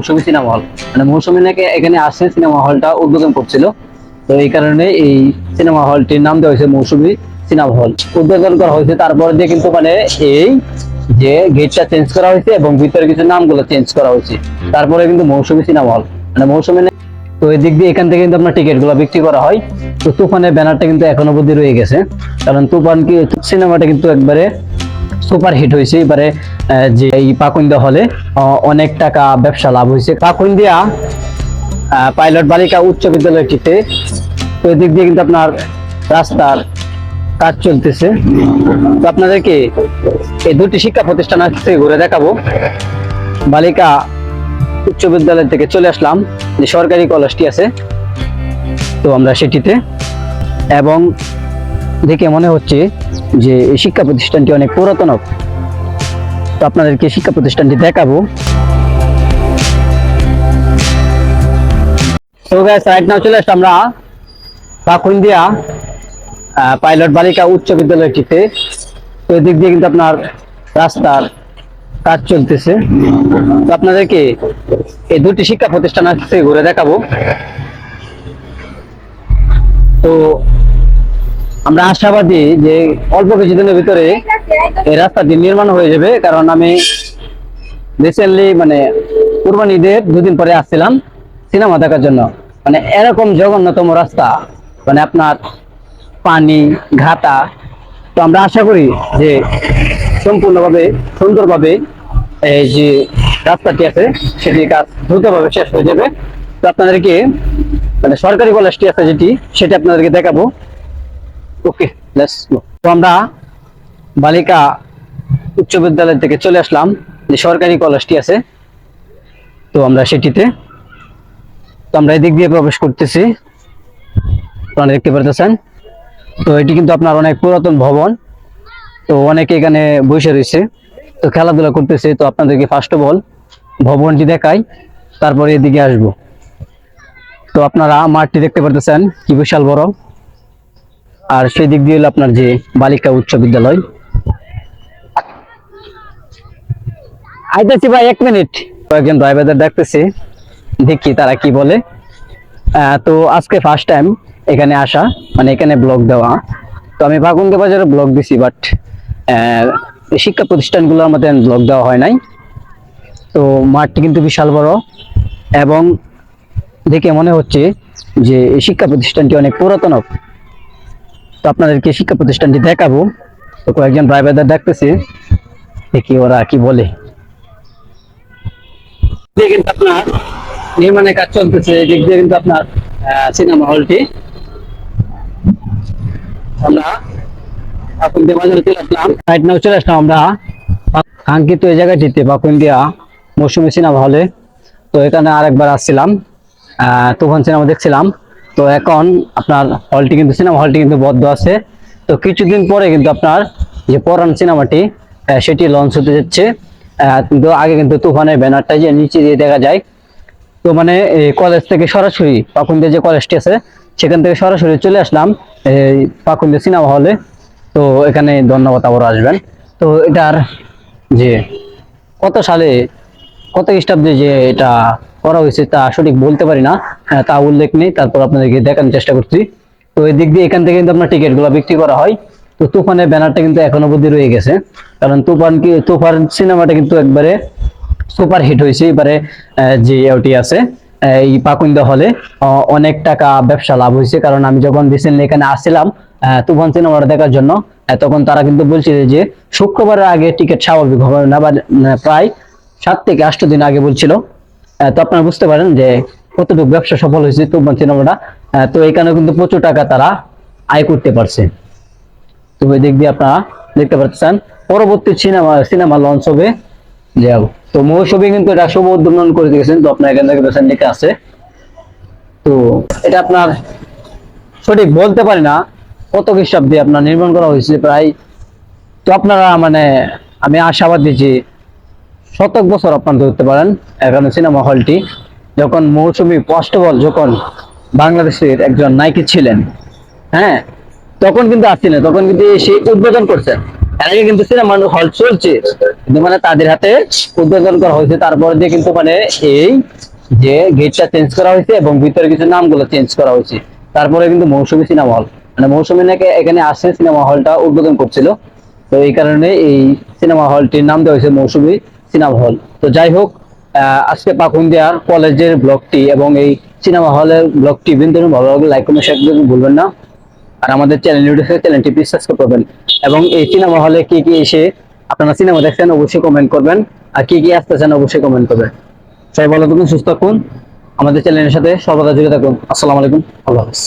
মৌসুমী cinema hall মানে মৌসুমী নাকি এখানে আসছে সিনেমা হলটা উদ্বোধন করছিল। তো এই কারণে এই সিনেমা হলটির নাম দেওয়া হয়েছে মৌসুমী সিনেমা হল উদ্বোধন করা হয়েছে তারপরে দিয়ে কিন্তু মানে এই যে গেটটা চেঞ্জ করা হয়েছে এবং ভিতরে কিছু নামগুলো চেঞ্জ করা হয়েছে। তারপরে কিন্তু মৌসুমী সিনেমা হল মানে মৌসুমী তো এই দিক দিয়ে এখান থেকে কিন্তু আপনার টিকিটগুলো বিক্রি করা হয়। তো তুফানের ব্যানারটা কিন্তু এখনও অবধি রয়ে গেছে। কারণ তুফান কি সিনেমাটা কিন্তু একবারে সুপার হিট হয়েছে। এবারে যে এই পাকুন্দা হলে অনেক টাকা ব্যবসা লাভ হয়েছে। পাকুন্দিয়া পাইলট বালিকা উচ্চ বিদ্যালয়টিতে। তো এদিক দিয়ে কিন্তু আপনার রাস্তার কাজ চলতেছে। তো আপনাদেরকে এই দুটি শিক্ষা প্রতিষ্ঠান আজকে ঘুরে দেখাবো। বালিকা উচ্চ বিদ্যালয় থেকে চলে আসলাম, যে সরকারি কলেজটি আছে। তো আমরা সেটিতে, এবং দেখে মনে হচ্ছে যে এই শিক্ষা প্রতিষ্ঠানটি অনেক পুরাতন তো আপনাদেরকে শিক্ষা প্রতিষ্ঠানটি দেখাবো। চলে আমরা পাইলট বালিকা উচ্চ বিদ্যালয়টিতে। তো এদিক দিয়ে কিন্তু আপনার রাস্তার কাজ চলতেছে। তো আপনাদেরকে এই দুটি শিক্ষা প্রতিষ্ঠান আজকে ঘুরে দেখাবো। তো আমরা আশাবাদী যে অল্প কিছুদিনের ভিতরে এই রাস্তাটি নির্মাণ হয়ে যাবে, কারণ আমি রিসেন্টলি মানে কুরবানি ঈদের দুদিন পরে আসছিলাম সিনেমা দেখার জন্য। মানে এরকম জঘন্যতম রাস্তা মানে আপনার পানি, ঘাটা। তো আমরা আশা করি যে সম্পূর্ণভাবে, সুন্দরভাবে এই যে রাস্তাটি আছে, সেটির কাজ দ্রুতভাবে শেষ হয়ে যাবে। তো আপনাদেরকে মানে সরকারি কলেজটি আছে যেটি, সেটি আপনাদেরকে দেখাবো। ওকে লেটস তো আমরা বালিকা উচ্চ বিদ্যালয় থেকে চলে আসলাম, যে সরকারি কলেজটি আছে। তো আমরা সেটিতে, তো আমরা এদিক দিয়ে প্রবেশ করতেছি। আপনারা দেখতে পারতেছেন। তো এটি কিন্তু আপনার অনেক পুরাতন ভবন। তো অনেকে এখানে বসে রয়েছে। তো খেলাধুলা করতেছে। তো আপনাদেরকে ফার্স্ট অফ অল ভবনটি দেখাই, তারপরে এদিকে আসব। তো আপনারা মাঠটি দেখতে পারতেছেন, কি বিশাল বড়। আর সেই দিক দিয়ে হলো আপনার যে বালিকা উচ্চ বিদ্যালয়। আইতেছি ভাই, এক মিনিট। কয়েকজন ড্রাইভারদের দেখতেছি, দেখি তারা কি বলে। তো আজকে ফার্স্ট টাইম এখানে আসা মানে এখানে ব্লগ দেওয়া। তো আমি বাগুনকে বাজারে ব্লগ দিছি বাট শিক্ষা প্রতিষ্ঠানগুলোর মধ্যে ব্লগ দেওয়া হয় নাই। তো মাঠটি কিন্তু বিশাল বড়, এবং দেখে মনে হচ্ছে যে এই শিক্ষা প্রতিষ্ঠানটি অনেক পুরাতন তো আপনাদেরকে শিক্ষা প্রতিষ্ঠানটি দেখাবো। তো কয়েকজন ড্রাইভারদের দেখতেছি, দেখি ওরা কি বলে। আপনার নির্মাণের কাজ চলতেছে কিন্তু আপনার সিনেমা হলটি মৌসুমী সিনেমা হলে তো এখানে আরেকবার আসছিলাম তুফান সিনেমা দেখছিলাম। তো এখন আপনার হলটি কিন্তু সিনেমা হলটি কিন্তু বদ্ধ আছে। তো কিছুদিন পরে কিন্তু আপনার যে পরান সিনেমাটি সেটি লঞ্চ হতে যাচ্ছে। কিন্তু আগে কিন্তু তুফানের ব্যানারটা যে নিচে দিয়ে দেখা যায়, তো মানে কলেজ থেকে সরাসরি পাকুন্দিয়া যে কলেজটি আছে, সেখান থেকে সরাসরি চলে আসলাম এই পাকুন্দিয়া সিনেমা হলে তো এখানে ধন্যবাদ আবার আসবেন। তো এটার যে কত সালে, কত খ্রিস্টাব্দে যে এটা করা হয়েছে তা সঠিক বলতে পারি না হ্যাঁ, তা উল্লেখ নেই তারপর আপনাদেরকে দেখানোর চেষ্টা করছি। তো এই দিক দিয়ে এখান থেকে কিন্তু আপনার টিকিটগুলো বিক্রি করা হয়। তো তুফানের ব্যানারটা কিন্তু এখনও অবধি রয়ে গেছে কারণ তুফান কি তুফান সিনেমাটা কিন্তু একবারে সুপার হিট হয়েছে। এবারে যে ওটি আছে এই পাকুন্দা হলে অনেক টাকা ব্যবসা লাভ হয়েছে। কারণ আমি যখন রিসেন্টলি এখানে আসছিলাম তুফান সিনেমাটা দেখার জন্য তখন তারা কিন্তু বলছিল যে শুক্রবারের আগে টিকিট স্বাভাবিক হবে না বা প্রায় সাত থেকে আট দিন আগে বলছিল। তো আপনারা বুঝতে পারেন যে কতটুকু ব্যবসা সফল হয়েছে তুফান সিনেমাটা। তো এখানে কিন্তু প্রচুর টাকা তারা আয় করতে পারছে। তো ওই দিক দিয়ে আপনারা দেখতে পাচ্ছেন পরবর্তী সিনেমা সিনেমা লঞ্চ হবে। যাও। তো মৌসুমী কিন্তু এটা শুভ উদ্বোধন করে দিয়েছেন, তো আপনার এখান থেকে পেছন দিকে আছে। তো এটা আপনার সঠিক বলতে পারি না, কত খ্রিস্টাব্দে আপনার নির্মাণ করা হয়েছে প্রায়। তো আপনারা মানে আমি আশাবাদী যে শতক বছর আপনার ধরতে পারেন এখানে সিনেমা হলটি যখন মৌসুমী অল যখন বাংলাদেশের একজন নায়িকা ছিলেন হ্যাঁ তখন কিন্তু আসছিলেন তখন কিন্তু সেই উদ্বোধন করছেন আগে কিন্তু সিনেমা হল চলছে, কিন্তু মানে তাদের হাতে উদ্বোধন করা হয়েছে, তারপরে কিন্তু মানে এই যে গেটটা চেঞ্জ করা হয়েছে এবং ভিতরে কিছু নামগুলো চেঞ্জ করা হয়েছে। তারপরে কিন্তু মৌসুমী সিনেমা হল মানে মৌসুমী নাকি এখানে আসে সিনেমা হলটা উদ্বোধন করছিল। তো এই কারণে এই সিনেমা হলটির নাম দেওয়া হয়েছে মৌসুমী সিনেমা হল। তো যাই হোক আজকে পাকুন্দিয়ার কলেজের ব্লগটি এবং এই সিনেমা হলের ব্লগটি বিন্দু ভালো লাগলে লাইক কমেন্ট শেয়ার করতে ভুলবেন না। আর আমাদের চ্যানেল ইউটিউব চ্যানেলটি প্লিজ সাবস্ক্রাইব করবেন। এবং এই সিনেমা হলে কি কি এসে আপনারা সিনেমা দেখছেন অবশ্যই কমেন্ট করবেন। আর কি কি আসতেছেন অবশ্যই কমেন্ট করবেন। সবাই ভালো থাকুন, সুস্থ থাকুন। আমাদের চ্যানেলের সাথে সর্বদা জুড়ে থাকুন। আসসালামু আলাইকুম, আল্লাহ হাফিজ।